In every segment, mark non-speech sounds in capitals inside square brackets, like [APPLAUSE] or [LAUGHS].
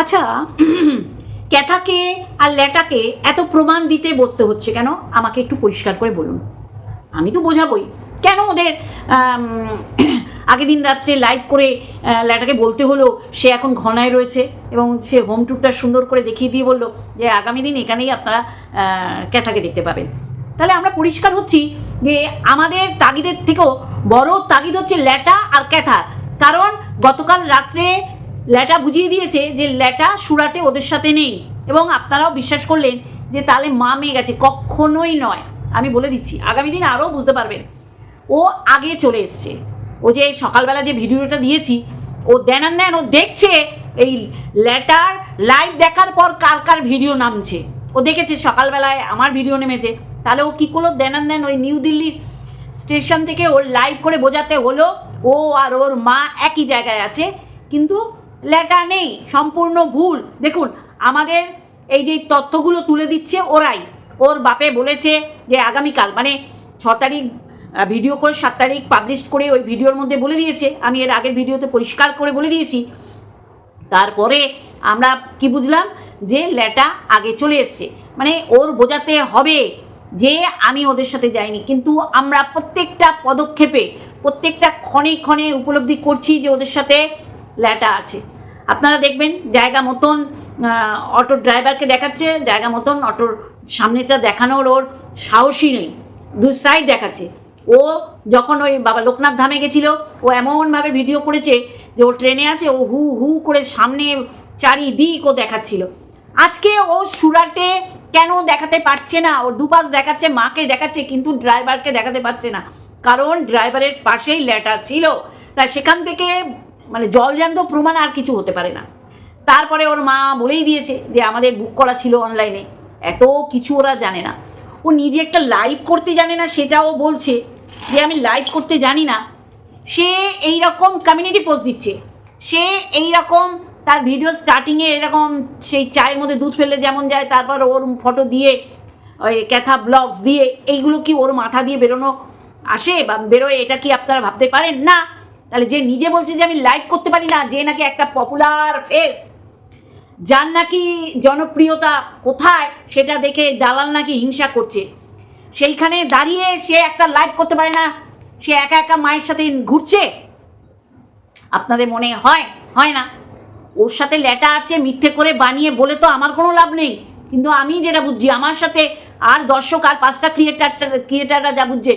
আচ্ছা ক্যাথাকে আর ল্যাটাকে এত প্রমাণ দিতে বসতে হচ্ছে কেন? আমাকে একটু পরিষ্কার করে বলুন। আমি তো বোঝাবই। কেন ওদের আগের দিন রাত্রে লাইভ করে ল্যাটাকে বলতে হলো, সে এখন ঘনায় রয়েছে এবং সে হোম ট্যুরটা সুন্দর করে দেখিয়ে দিয়ে বলল যে, আগামী দিন এখানেই আপনারা ক্যাথাকে দেখতে পাবেন। তাহলে আমরা পরিষ্কার হচ্ছি যে, আমাদের তাগিদের থেকেও বড় তাগিদ হচ্ছে ল্যাটা আর ক্যাথা। কারণ গতকাল রাত্রে ল্যাটা বুঝিয়ে দিয়েছে যে ল্যাটা সুরাটে ওদের সাথে নেই। এবং আপনারাও বিশ্বাস করলেন যে তাহলে মা মেয়ে গেছে। কখনোই নয়। আমি বলে দিচ্ছি, আগামী দিন আরও বুঝতে পারবেন। ও আগে চলে এসছে। ও যে সকালবেলা যে ভিডিওটা দিয়েছি, ও দেন দেন ও দেখছে এই ল্যাটার লাইভ দেখার পর কার কার ভিডিও নামছে। ও দেখেছে সকালবেলায় আমার ভিডিও নেমেছে। তাহলে ও কী করল? দেন দেন ওই নিউ দিল্লির স্টেশন থেকে ওর লাইভ করে বোঝাতে হলো। ও আর ওর মা একই জায়গায় আছে। কিন্তু লেটা নেই, সম্পূর্ণ ভুল। দেখুন, আমাদের এই যে তথ্যগুলো তুলে দিচ্ছে ওরাই। ওর বাপে বলেছে যে আগামীকাল মানে ছ তারিখ ভিডিও করে সাত তারিখ পাবলিশ করে ওই ভিডিওর মধ্যে বলে দিয়েছে। আমি এর আগের ভিডিওতে পরিষ্কার করে বলে দিয়েছি। তারপরে আমরা কি বুঝলাম? যে ল্যাটা আগে চলে এসছে। মানে ওর বোঝাতে হবে যে আমি ওদের সাথে যাইনি। কিন্তু আমরা প্রত্যেকটা পদক্ষেপে, প্রত্যেকটা ক্ষণে ক্ষণে উপলব্ধি করছি যে ওদের সাথে ল্যাটা আছে। আপনারা দেখবেন জায়গা মতন অটোর ড্রাইভারকে দেখাচ্ছে, জায়গা মতন অটোর সামনেটা দেখানোর ওর সাহসই নেই। দু সাইড দেখাচ্ছে। ও যখন ওই বাবা লোকনাথ ধামে গেছিল, ও এমনভাবে ভিডিও করেছে যে ও ট্রেনে আছে, ও হু হু করে সামনে চারিদিক ও দেখাচ্ছিল। আজকে ও সুরাটে কেন দেখাতে পারছে না? ও দুপাশ দেখাচ্ছে, মাকে দেখাচ্ছে, কিন্তু ড্রাইভারকে দেখাতে পারছে না। কারণ ড্রাইভারের পাশেই ল্যাটা ছিল। তা সেখান থেকে মানে জলজান্ত প্রমাণ আর কিছু হতে পারে না। তারপরে ওর মা বলেই দিয়েছে যে আমাদের বুক করা ছিল অনলাইনে এত কিছু ওরা জানে না। ও নিজে একটা লাইভ করতে জানে না, সেটাও বলছে যে আমি লাইভ করতে জানি না। সে এই রকম কমিউনিটি পোস্ট দিচ্ছে। সে এই রকম তার ভিডিও স্টার্টিংয়ে এরকম সেই চায়ের মধ্যে দুধ ফেললে যেমন যায়, তারপর ওর ফটো দিয়ে, ওই ক্যাথা ব্লগস দিয়ে, এইগুলো কি ওর মাথা দিয়ে বেরোনো আসে বা বেরোয়, এটা কি আপনারা ভাবতে পারেন? না। তাহলে যে নিজে বলছে যে আমি লাইক করতে পারি না, যে নাকি একটা পপুলার ফেস যার নাকি জনপ্রিয়তা কোথায় সেটা দেখে দালাল নাকি হিংসা করছে। সেইখানে দাঁড়িয়ে সে একটা লাইভ করতে পারে না, সে একা একা মায়ের সাথে ঘুরছে। আপনাদের মনে হয়? হয় না? ওর সাথে ল্যাটা আছে, মিথ্যে করে বানিয়ে বলে তো আমার কোনো লাভ নেই। কিন্তু আমি যেটা বুঝছি, আমার সাথে আর দর্শক, আর পাঁচটা ক্রিয়েটার ক্রিয়েটাররা যা বুঝছে,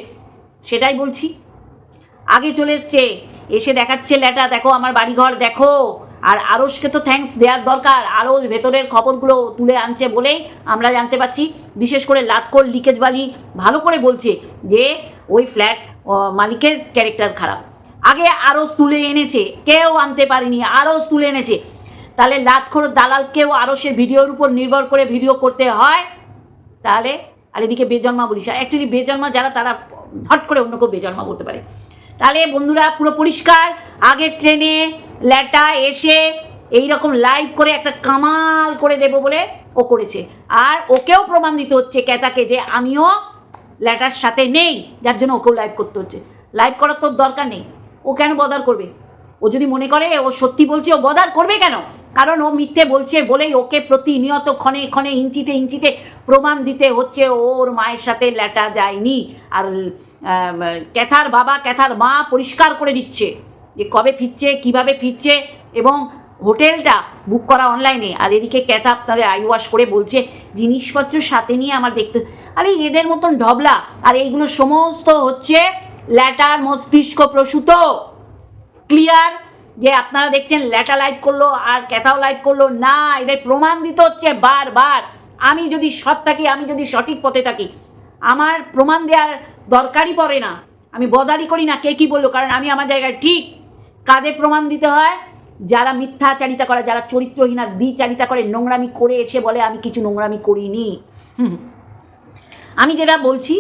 সেটাই বলছি। আগে চলে এসছে এসে দেখাচ্ছে ল্যাটা, দেখো আমার বাড়িঘর, দেখো। আর আরসকে তো থ্যাঙ্কস দেওয়ার দরকার। আরও ভেতরের খবরগুলো তুলে আনছে বলেই আমরা জানতে পারছি। বিশেষ করে লাতকোর লিকেজ বালি ভালো করে বলছে যে ওই ফ্ল্যাট মালিকের ক্যারেক্টার খারাপ। আগে আরও তুলে এনেছে, কেউ আনতে পারেনি আরও তুলে এনেছে। তাহলে লাতখোর দালালকেও আরসের ভিডিওর উপর নির্ভর করে ভিডিও করতে হয়। তাহলে, আর এদিকে বেজন্মা বলিস। অ্যাকচুয়ালি বেজন্মা যারা, তারা হট করে অন্য কেউ বেজন্মা বলতে পারে। তাহলে বন্ধুরা পুরো পরিষ্কার। আগের ট্রেনে ল্যাটা এসে এই রকম লাইভ করে একটা কামাল করে দেব বলে ও করেছে। আর ওকেও প্রমাণ দিতে হচ্ছে ক্যাতাকে যে আমিও ল্যাটার সাথে নেই, যার জন্য ওকেও লাইভ করতে হচ্ছে। লাইভ করার তোর দরকার নেই। ও কেন বদার করবে? ও যদি মনে করে ও সত্যি বলছে, ও বদার করবে কেন? কারণ ও মিথ্যে বলছে বলেই ওকে প্রতিনিয়ত ক্ষণে ক্ষণে ইঞ্চিতে ইঞ্চিতে প্রমাণ দিতে হচ্ছে, ওর মায়ের সাথে ল্যাটা যায়নি। আর ক্যাথার বাবা, ক্যাথার মা পরিষ্কার করে দিচ্ছে যে কবে ফিরছে, কীভাবে ফিরছে এবং হোটেলটা বুক করা অনলাইনে আর এদিকে ক্যাথা আপনাদের আই ওয়াশ করে বলছে, জিনিসপত্র সাথে নিয়ে আমার দেখতে আরে, এদের মতন ঢবলা। আর এইগুলো সমস্ত হচ্ছে ল্যাটার মস্তিষ্ক প্রসূত। ক্লিয়ার যে আপনারা দেখছেন ল্যাটা লাইভ করল আর ক্যাথাও লাইভ করল, না, এদের প্রমাণ দিতে হচ্ছে বারবার। আমি যদি সৎ থাকি, আমি যদি সঠিক পথে থাকি, আমার প্রমাণ দেওয়ার দরকারই পড়ে না। আমি বদারি করি না কে কী বলল, কারণ আমি আমার জায়গায় ঠিক কাদের প্রমাণ দিতে হয়? যারা মিথ্যাচারিতা করে, যারা চরিত্রহীন আর দ্বিচারিতা করে, নোংরামি করে এসে বলে, আমি কিছু নোংরামি করিনি। আমি যেটা বলছি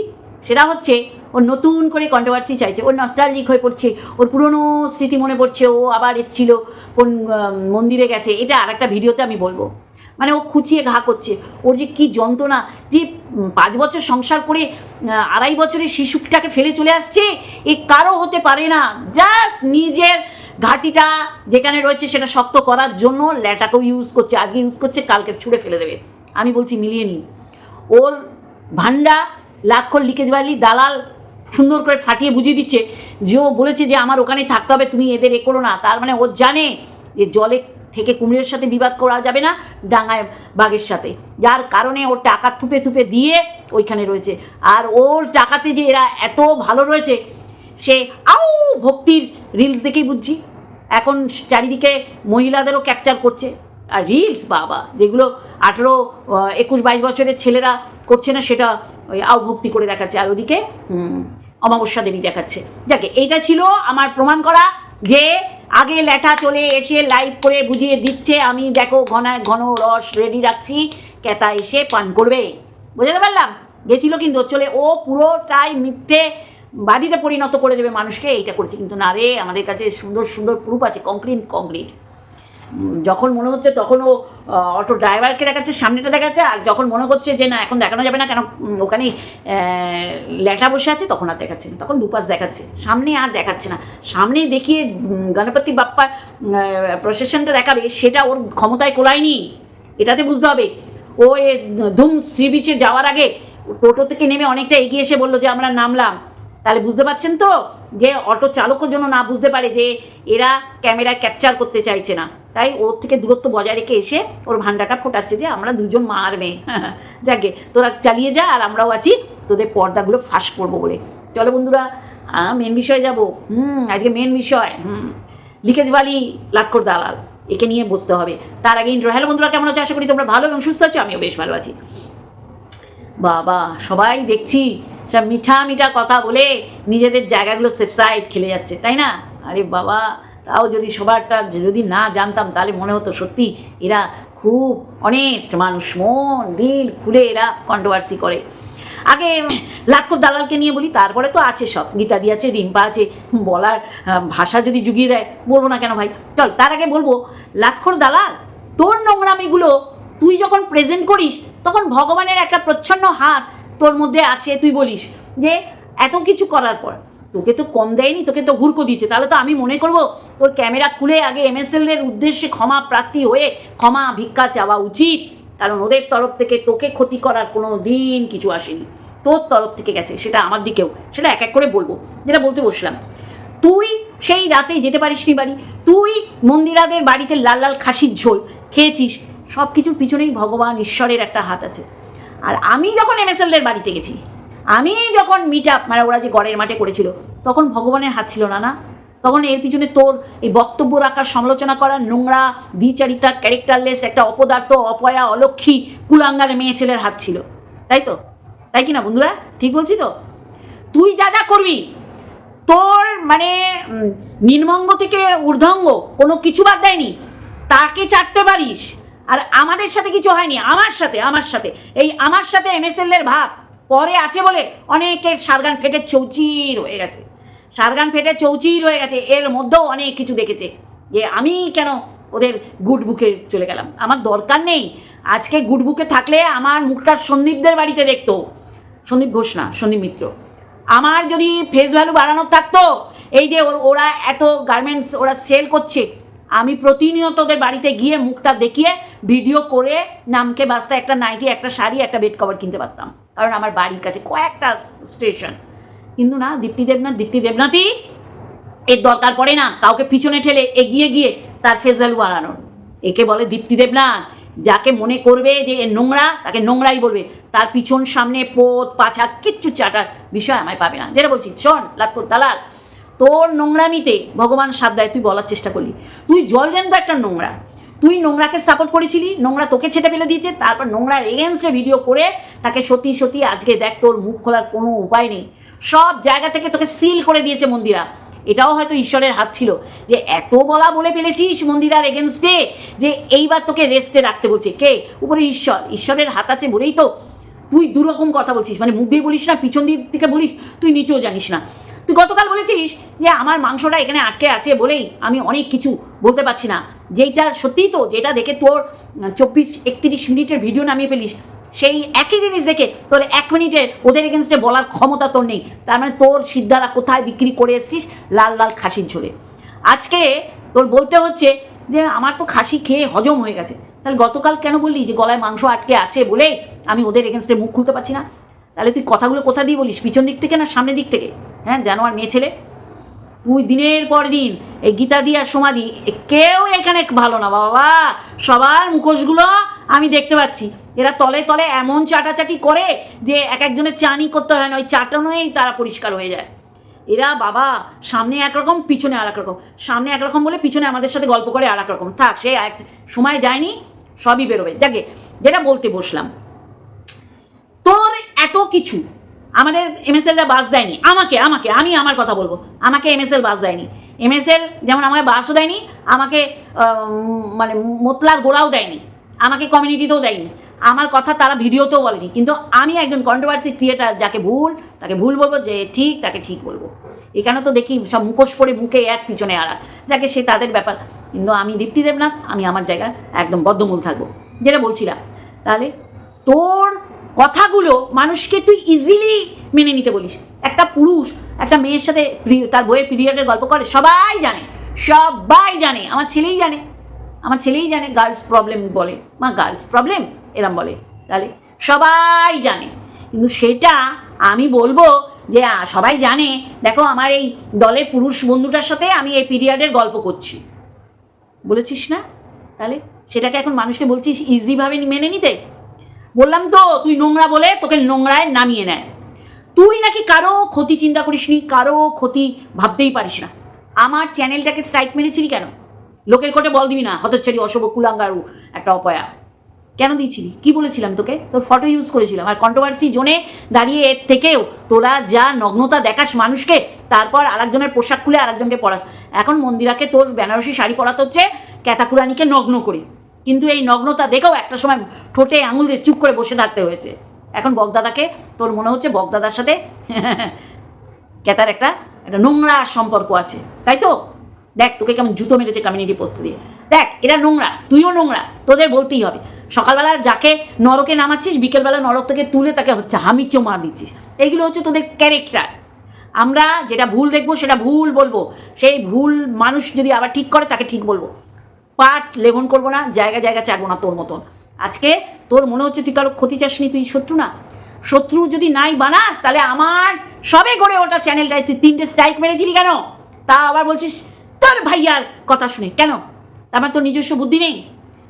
সেটা হচ্ছে, ও নতুন করে কন্ট্রোভার্সি চাইছে ওর নস্টালজিক হয়ে পড়ছে, ওর পুরনো স্মৃতি মনে পড়ছে, ও আবার এসছিল, কোন মন্দিরে গেছে, এটা আর একটা ভিডিওতে আমি বলব। মানে ও খুঁচিয়ে ঘা করছে, ওর যে কী যন্ত্রণা, যে পাঁচ বছর সংসার করে আড়াই বছরের শিশুটাকে ফেলে চলে আসছে, এ কারও হতে পারে না। জাস্ট নিজের ঘাটিটা যেখানে রয়েছে, সেটা শক্ত করার জন্য ল্যাটাকেও ইউজ করছে, আজকে ইউজ করছে, কালকে ছুঁড়ে ফেলে দেবে। আমি বলছি মিলিয়ে নিন। ওর ভান্ডা লাক্ষর লিকেজ বালি দালাল সুন্দর করে ফাটিয়ে বুঝিয়ে দিচ্ছে। যে ও বলেছে যে আমার ওখানে থাকতে হবে, তুমি এদের এ করো না। তার মানে ও জানে যে জলে থেকে কুমিরের সাথে বিবাদ করা যাবে না, ডাঙায় বাঘের সাথে। যার কারণে ওর টাকা থুপে থুপে দিয়ে ওইখানে রয়েছে। আর ওর টাকাতে যে এরা এত ভালো রয়েছে, সে আউ ভক্তির রিলস দেখেই বুঝছি। এখন চারিদিকে মহিলাদেরও ক্যাপচার করছে। আর রিলস বাবা, যেগুলো আঠেরো একুশ, বাইশ বছরের ছেলেরা করছে না, সেটা ওই আউভক্তি করে দেখাচ্ছে। আর ওদিকে অমাবস্যা দেবী দেখাচ্ছে। যাকে, এইটা ছিল আমার প্রমাণ করা যে আগে ল্যাঠা চলে এসে লাইভ করে বুঝিয়ে দিচ্ছে, আমি দেখো ঘনায় ঘন রস রেডি রাখছি কেতা এসে পান করবে। বুঝতে পারলাম? গেছিল কিন্তু চলে ও পুরোটাই মিথ্যে বাড়িতে পরিণত করে দেবে মানুষকে, এইটা করছে। কিন্তু না রে, আমাদের কাছে সুন্দর সুন্দর প্রুফ আছে। কংক্রিট কংক্রিট যখন মনে হচ্ছে তখন ও অটো ড্রাইভারকে দেখাচ্ছে, সামনেটা দেখাচ্ছে, আর যখন মনে করছে যে না, এখন দেখানো যাবে না, কেন ওখানে ল্যাটা বসে আছে, তখন আর দেখাচ্ছে না, তখন দুপাশ দেখাচ্ছে, সামনে আর দেখাচ্ছে না সামনে দেখিয়ে গণপতি বাপ্পার প্রসেশনটা দেখাবে, সেটা ওর ক্ষমতায় কোলায়নি, এটাতে বুঝতে হবে, ও এ ধুম সি বিচে যাওয়ার আগে, টোটো থেকে নেমে অনেকটা এগিয়ে এসে বলল যে, আমরা নামলাম। তাহলে বুঝতে পারছেন তো, যে অটো চালকও যেন না বুঝতে পারে যে, এরা ক্যামেরা ক্যাপচার করতে চাইছে না। তাই ওর থেকে দূরত্ব বজায় রেখে এসে ওর ভান্ডাটা ফোটাচ্ছে যে আমরা দুজন মার মেয়ে। [LAUGHS] যাকে, তোরা চালিয়ে যা আর আমরাও আছি, তোদের পর্দাগুলো ফাঁস করব বলে। চলো বন্ধুরা মেন বিষয়ে যাব। হুম, আজকে মেন বিষয়, হুম, লিকেজ বালি লাটকর দালাল, একে নিয়ে বসতে হবে। তার আগে ইন্ট্রো হ্যালো বন্ধুরা, কেমন আছো? আশা করি তোমরা ভালো এবং সুস্থ আছো, আমিও বেশ ভালো আছি। বাবা, সবাই দেখছি, সব মিঠা মিঠা কথা বলে নিজেদের জায়গাগুলো সেফসাইড খেলে যাচ্ছে, তাই না? আরে বাবা তাও যদি সবারটা যদি না জানতাম, তাহলে মনে হতো সত্যি এরা খুব অনেস্ট মানুষ। মন, দিল খুলে এরা কন্ট্রোভার্সি করে। আগে লাটকর দালালকে নিয়ে বলি, তারপরে তো আছে সব। গীতাদি আছে, রিম্পা আছে, বলার ভাষা যদি জুগিয়ে দেয়, বলব না কেন ভাই? চল, তার আগে বলব লাটখর দালাল, তোর নোংরামিগুলো তুই যখন প্রেজেন্ট করিস, তখন ভগবানের একটা প্রচ্ছন্ন হাত তোর মধ্যে আছে, তুই বলিস যে এত কিছু করার পর। তোকে তো কম দেয়নি, তোকে তো হুড়কো দিচ্ছে তাহলে তো আমি মনে করব তোর ক্যামেরা খুলে আগে এমএসএল এর উদ্দেশ্যে ক্ষমা প্রার্থী হয়ে ক্ষমা ভিক্ষা চাওয়া উচিত। কারণ ওদের তরফ থেকে তোকে ক্ষতি করার কোনো দিন কিছু আসেনি। তোর তরফ থেকে গেছে, সেটা আমার দিকেও, সেটা এক এক করে বলব। যেটা বলতে বসলাম, তুই সেই রাতে যেতে পারিস নি বাড়ি। তুই মন্দিরাদের বাড়িতে লাল লাল খাসির ঝোল খেয়েছিস সব কিছুর পিছনেই ভগবান ঈশ্বরের একটা হাত আছে। আর আমি যখন এম এস এল এমএসএলদের বাড়িতে গেছি আমি যখন মিট আপ মানে ওরা যে গড়ের মাঠে করেছিল, তখন ভগবানের হাত ছিল না না? তখন এর পিছনে তোর এই বক্তব্য রাখার, সমালোচনা করা নোংরা, দ্বিচারিতা, ক্যারেক্টারলেস, একটা অপদার্থ, অপয়া, অলক্ষী, কুলাঙ্গার মেয়ে ছেলের হাত ছিল। তাই তো? তাই কি না বন্ধুরা? ঠিক বলছি তো? তুই যা যা করবি, তোর মানে নির্মঙ্গ থেকে ঊর্ধ্বঙ্গ, কোনো কিছু বাদ দেয়নি, তাকে চাটতে পারিস, আর আমাদের সাথে কিছু হয়নি, আমার সাথে আমার সাথে, এই আমার সাথে এমএসএল এর ভাব। পরে আছে বলে অনেকের সারগান ফেটে চৌচির হয়ে গেছে। সারগান ফেটে চৌচির হয়ে গেছে, এর মধ্যেও অনেক কিছু দেখেছে যে আমি কেন ওদের গুড বুকে চলে গেলাম। আমার দরকার নেই, আজকে গুড বুকে থাকলে আমার মুখটা সন্দীপদের বাড়িতে দেখতো। সন্দীপ ঘোষ না, সন্দীপ মিত্র। আমার যদি ফেস ভ্যালু বাড়ানোর থাকতো, এই যে ওর- ওরা এত গার্মেন্টস ওরা সেল করছে, আমি প্রতিনিয়ত ওদের বাড়িতে গিয়ে মুখটা দেখিয়ে ভিডিও করে নামকে বাস্তা একটা নাইটি, একটা শাড়ি, একটা বেড কভার কিনতে পারতাম। কারণ আমার বাড়ির কাছে কয়েকটা স্টেশন। কিন্তু না, দীপ্তি দেবনাথ, দীপ্তি দেবনাথই এর দরকার পড়ে না। কাউকে পিছনে ঠেলে এগিয়ে গিয়ে তার ফেস ভ্যালু বাড়ানোর। একে বলে দীপ্তি দেবনাথ, যাকে মনে করবে যে এ নোংরা, তাকে নোংরাই বলবে। তার পিছন সামনে পোত পাছা কিচ্ছু চাটার বিষয় আমায় পাবে না। যেটা বলছি, শোন লাটপুর দালাল, তোর নোংরামিতে ভগবান সাথ দেয়, তুই বলার চেষ্টা করলি। তুই জল যেন তো একটা নোংরা। তুই নোংরাকে সাপোর্ট করেছিলি, নোংরা তোকে ছেটে ফেলে দিয়েছে, তারপর নোংরার এগেনস্টে ভিডিও করে তাকে সত্যি সত্যি আজকে দেখ তোর মুখ খোলার কোনো উপায় নেই। সব জায়গা থেকে তোকে সিল করে দিয়েছে মন্দিরা। এটাও হয়তো ঈশ্বরের হাত ছিল যে এত বলা বলে ফেলেছিস মন্দিরার এগেনস্টে যে এইবার তোকে রেস্টে রাখতে বলছে। কে? উপরে ঈশ্বর। ঈশ্বরের হাত আছে বলেই তো তুই দুরকম কথা বলছিস মানে মুখ দিয়ে বলিস না, পিছন দিক থেকে বলিস, তুই নিচেও জানিস না। তুই গতকাল বলেছিস যে আমার মাংসটা এখানে আটকে আছে বলেই আমি অনেক কিছু বলতে পারছি না। যেইটা সত্যিই তো, যেটা দেখে তোর চব্বিশ, একত্রিশ মিনিটের ভিডিও নামিয়ে ফেলিস, সেই একই জিনিস দেখে তোর এক মিনিটের ওদের এগেনস্টে বলার ক্ষমতা তোর নেই। তার মানে তোর সিদ্ধারা কোথায় বিক্রি করে এসছিস? লাল লাল খাসির ঝোলে। আজকে তোর বলতে হচ্ছে যে আমার তো খাসি খেয়ে হজম হয়ে গেছে। তাহলে গতকাল কেন বললি যে গলায় মাংস আটকে আছে বলে আমি ওদের এগেনস্টে মুখ খুলতে পারছি না? তাহলে তুই কথাগুলো কোথা দিয়ে বলিস? পিছন দিক থেকে না সামনের দিক থেকে? হ্যাঁ জানোয়ার মেয়ে ছেলে? তুই দিনের পর দিন এই গীতা দিয়া সমাধি কেউ এখানে ভালো না বাবা সবার মুখোশগুলো আমি দেখতে পাচ্ছি। এরা তলে তলে এমন চাটাচাটি করে যে এক একজনের চানি করতে হয় না, ওই চাটানোই তারা পরিষ্কার হয়ে যায়। এরা বাবা, সামনে একরকম, পিছনে আর রকম। সামনে একরকম বলে পিছনে আমাদের সাথে গল্প করে আর রকম। থাক, সে এক সময় যায়নি সবই বেরোবে। যাকে যেটা বলতে বসলাম, তোর এত কিছু আমাদের এমএসএলরা বাস দেয়নি। আমাকে আমাকে, আমি আমার কথা বলব। আমাকে এমএসএল বাস দেয়নি। এমএসএল যেমন আমাকে বাসও দেয়নি, আমাকে মানে মোতলার গোড়াও দেয়নি, আমাকে কমিউনিটিতেও দেয়নি। আমার কথা তারা ভিডিওতেও বলেনি। কিন্তু আমি একজন কন্ট্রোভার্সি ক্রিয়েটার যাকে ভুল, তাকে ভুল বলব যে ঠিক, তাকে ঠিক বলব। এখানে তো দেখি সব মুখোশ পরে মুখে এক পিছনে আড়া যাকে সে তাদের ব্যাপার। কিন্তু আমি দীপ্তি দেবনাথ, আমি আমার জায়গায় একদম বদ্ধমূল থাকব। যেটা বলছিলাম, তাহলে তোর কথাগুলো মানুষকে তুই ইজিলি মেনে নিতে বলিস। একটা পুরুষ, একটা মেয়ের সাথে তার বইয়ের পিরিয়ডের গল্প করে, সবাই জানে সবাই জানে, আমার ছেলেই জানে, আমার ছেলেই জানে গার্লস প্রবলেম বলে। মা গার্লস প্রবলেম এরম বলে। তাহলে সবাই জানে। কিন্তু সেটা আমি বলব যে সবাই জানে, দেখো আমার এই দলের পুরুষ বন্ধুটার সাথে আমি এই পিরিয়ডের গল্প করছি। বলেছিস না? তাহলে সেটাকে এখন মানুষকে বলছিস ইজিভাবে মেনে নিতে? বললাম তো, তুই নোংরা বলে তোকে নোংরায় নামিয়ে নেয়। তুই নাকি কারও ক্ষতি চিন্তা করিসনি কারও ক্ষতি ভাবতেই পারিস না। আমার চ্যানেলটাকে স্ট্রাইক মেরেছিলি কেন? লোকের কোটে বল দিবি না হতচ্ছারি অশুভ কুলাঙ্গারু, একটা অপয়া। কেন দিয়েছিলি? কি বলেছিলাম তোকে? তোর ফটো ইউজ করেছিলাম। আর কন্ট্রোভার্সি জোনে দাঁড়িয়ে এর থেকেও তোরা যা নগ্নতা দেখাস মানুষকে, তারপর আরেকজনের পোশাক খুলে আরেকজনকে পড়াস এখন মন্দিরাকে তোর বেনারসি শাড়ি পরাতে হচ্ছে ক্যাতাকুরানিকে নগ্ন করে। কিন্তু এই নগ্নতা দেখেও একটা সময় ঠোঁটে আঙুল দিয়ে চুপ করে বসে থাকতে হয়েছে। এখন বগদাদাকে তোর মনে হচ্ছে বগদাদার সাথে [LAUGHS] ক্যাতার একটা একটা নোংরা সম্পর্ক আছে। তাই তো? দেখ, তোকে কেমন জুতো মেরেছে কমিউনিটি পোস্ট দিয়ে। দেখ, এরা নোংরা, তুইও নোংরা, তোদের বলতেই হবে। সকালবেলা যাকে নরকে নামাচ্ছিস, বিকেলবেলা নরক থেকে তুলে তাকে হচ্ছে হামি চোমা দিচ্ছিস। এইগুলো হচ্ছে তোদের ক্যারেক্টার আমরা যেটা ভুল দেখব, সেটা ভুল বলব। সেই ভুল মানুষ যদি আবার ঠিক করে, তাকে ঠিক বলব। পাঁচ লেখন করব না, জায়গা জায়গা চাটবো না তোর মতন। আজকে তোর মনে হচ্ছে তুই কারও ক্ষতি চাসনি, তুই শত্রু না? শত্রু যদি নাই বানাস, তাহলে আমার সবে গড়ে ওটা চ্যানেলটায় তুই তিনটে স্ট্রাইক মেরেছিলি কেন? তা আবার বলছিস, তোর ভাইয়ার কথা শুনে। কেন? আমার তোর নিজস্ব বুদ্ধি নেই।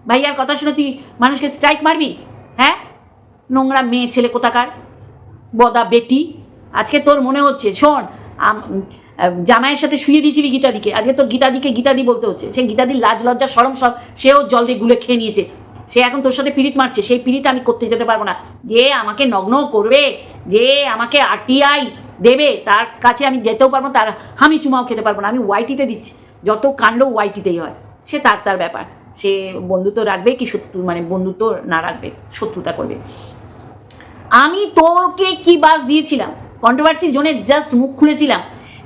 ভাইয়ার কথা শুনে তুই মানুষকে স্ট্রাইক মারবি? হ্যাঁ? নোংরা মেয়ে, ছেলে কোথাকার? বদা বেটি? আজকে তোর মনে হচ্ছে, শোন জামাইয়ের সাথে শুয়ে দিয়েছিলি গীতাদিকে। আজকে তোর গীতাদিকে গীতাদি বলতে হচ্ছে। সে গীতাদির লাজ, লজ্জা, সরম সব সেও জল দিয়ে গুলে খেয়ে নিয়েছে। সে এখন তোর সাথে পিড়িত মারছে। সেই পিরিত আমি করতে যেতে পারব না। যে আমাকে নগ্ন করবে, যে আমাকে আরটিআই দেবে, তার কাছে আমি যেতেও পারব তার আমি চুমাও খেতে পারব না। আমি ওয়াইটিতে দিচ্ছি। যত কাণ্ড ওয়াইটিতেই হয়। সে তার তার ব্যাপার। সে বন্ধুত্ব রাখবে কি শত্রু মানে বন্ধুত্ব না রাখবে, শত্রুতা করবে। আমি তোকে কি বাস দিয়েছিলাম? কন্ট্রোভার্সি জোনে জাস্ট মুখ খুলেছিলাম।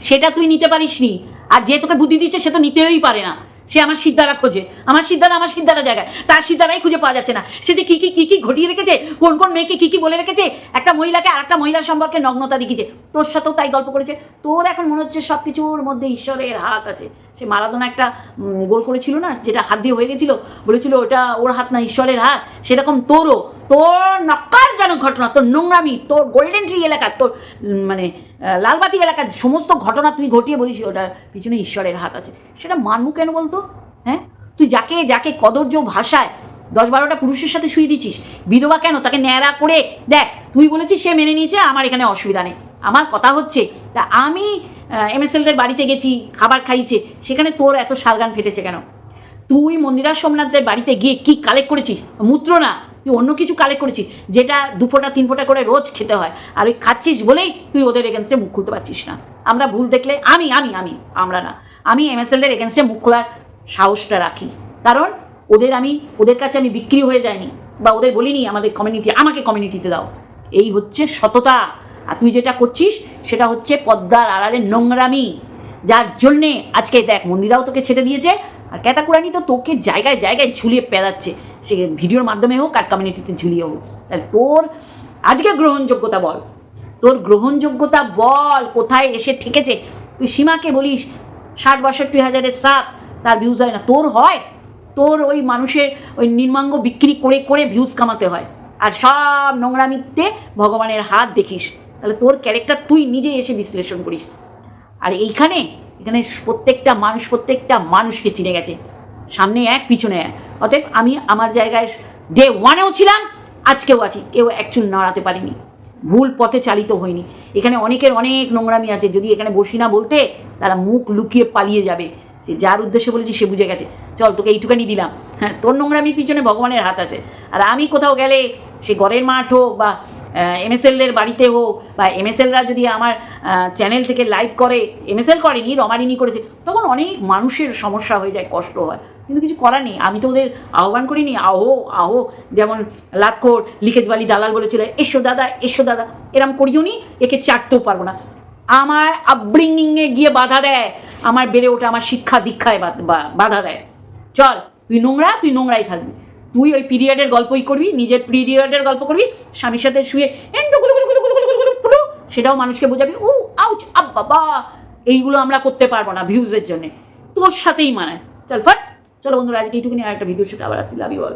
সেটা তুই নিতে পারিস নি আর যে তোকে বুদ্ধি দিচ্ছে সে তো নিতেই পারে না। সে আমার সিদ্ধারা খোঁজে, আমার সিদ্ধারা আমার সিদ্ধারা জায়গায়, তার সিদ্ধারাই খুঁজে পাওয়া যাচ্ছে না। সে যে কী কী কী কী ঘটিয়ে রেখেছে, কোন কোন মেয়েকে কী কী বলে রেখেছে, একটা মহিলাকে আর একটা মহিলার সম্পর্কে নগ্নতা দেখিয়েছে, তোর সাথেও তাই গল্প করেছে। তোর এখন মনে হচ্ছে সব কিছুর মধ্যে ঈশ্বরের হাত আছে। সে মারাদোনা একটা গোল করেছিল না, যেটা হাত দিয়ে হয়ে গেছিল, বলেছিল ওটা ওর হাত না, ঈশ্বরের হাত, সেরকম তোরও। তোর নক্কারজনক ঘটনা, তোর নোংরামি, তোর গোল্ডেন ট্রি এলাকা, তোর মানে লালবাতি এলাকার সমস্ত ঘটনা তুই ঘটিয়ে বলিস, ওটার পিছনে ঈশ্বরের হাত আছে। সেটা মানবো কেন বলতো? হ্যাঁ? তুই যাকে যাকে কদর্য ভাষায় দশ বারোটা পুরুষের সাথে শুয়ে দিচ্ছিস, বিধবা কেন তাকে ন্যাড়া করে? দেখ, তুই বলেছিস সে মেনে নিয়েছে, আমার এখানে অসুবিধা নেই। আমার কথা হচ্ছে, তা আমি এম এস এমএসএলদের বাড়িতে গেছি, খাবার খাইয়েছে সেখানে তোর এত শালগান ফেটেছে কেন? তুই মন্দিরা সোমনাথদের বাড়িতে গিয়ে কি কালেক্ট করেছিস? মূত্র না। তুই অন্য কিছু কালেক্ট করেছিস, যেটা দু ফোঁটা, তিন ফোঁটা করে রোজ খেতে হয়। আর ওই খাচ্ছিস বলেই তুই ওদের এগেনস্টে মুখ খুলতে পারছিস না। আমরা ভুল দেখলে আমি আমি আমি, আমরা না। আমি এমএসএলদের এগেনস্টে মুখ খোলার সাহসটা রাখি। কারণ ওদের আমি, ওদের কাছে আমি বিক্রি হয়ে যাইনি বা ওদের বলিনি, আমাদের কমিউনিটি আমাকে কমিউনিটিতে দাও। এই হচ্ছে সততা। আর তুই যেটা করছিস, সেটা হচ্ছে পদ্মার আড়ালে নোংরামি। যার জন্যে আজকে দেখ, মন্দিরাও তোকে ছেড়ে দিয়েছে, আর ক্যাতাকুরানি তো তোকে জায়গায় জায়গায় ঝুলিয়ে পেদাচ্ছে। সে ভিডিওর মাধ্যমে হোক আর কমিউনিটিতে ঝুলিয়ে হোক। তাহলে তোর আজকে গ্রহণযোগ্যতা বল। তোর গ্রহণযোগ্যতা বল কোথায় এসে ঠেকেছে? তুই সীমাকে বলিস, ষাট বাষট্টি হাজারের সাবস তার ভিউজ হয় না। তোর হয়। তোর ওই মানুষের ওই নির্মাঙ্গ বিক্রি করে করে ভিউজ কামাতে হয়। আর সব নোংরামিতে ভগবানের হাত দেখিস। তাহলে তোর ক্যারেক্টার তুই নিজেই এসে বিশ্লেষণ করিস। আর এইখানে, এখানে প্রত্যেকটা মানুষ প্রত্যেকটা মানুষকে চিনে গেছে। সামনে এক, পিছনে এক। অতএব আমি আমার জায়গায় ডে ওয়ানেও ছিলাম, আজকেও আছি। কেউ একচুল নাড়াতে পারিনি। ভুল পথে চালিত হয়নি এখানে অনেকের অনেক নোংরামি আছে। যদি এখানে বসি না বলতে, তারা মুখ লুকিয়ে পালিয়ে যাবে। যে যার উদ্দেশ্যে বলেছি, সে বুঝে গেছে। চল, তোকে এইটুকানি দিলাম। হ্যাঁ তোর নোংরামির পিছনে ভগবানের হাত আছে। আর আমি কোথাও গেলে, সে ঘরের মাঠ হোক বা এম এস এমএসএলের বাড়িতে হোক বা এম এস এমএসএলরা যদি আমার চ্যানেল থেকে লাইভ করে এমএসএল করেনি রমারিনি করেছে, তখন অনেক মানুষের সমস্যা হয়ে যায়, কষ্ট হয়। কিন্তু কিছু করার নেই। আমি তো ওদের আহ্বান করিনি, আহো আহো, যেমন লাটখোর লিকেজবালি দালাল বলেছিল, এসো দাদা এসো দাদা। এরম করিও নি, একে চাটতেও পারব না। আমার আপব্রিঙ্গিংয়ে গিয়ে বাধা দেয়, আমার বেড়ে ওঠা, আমার শিক্ষা দীক্ষায় বা- বা- বাধা দেয়। চল, তুই নোংরা, তুই নোংরাই থাকবি। তুই ওই পিরিয়ডের গল্পই করবি, নিজের পিরিয়ডের গল্প করবি, স্বামীর সাথে শুয়ে এন্ডু গুলু গুলু সেটাও মানুষকে বোঝাবি, ও আউচ আব বাবা এইগুলো আমরা করতে পারব না ভিউজের জন্যে। তোর সাথেই মানায়। চল, ফাট! চলো বন্ধুরা আজকে এইটুকুনি আর একটা ভিডিওর সাথে আবার আসি। Love you all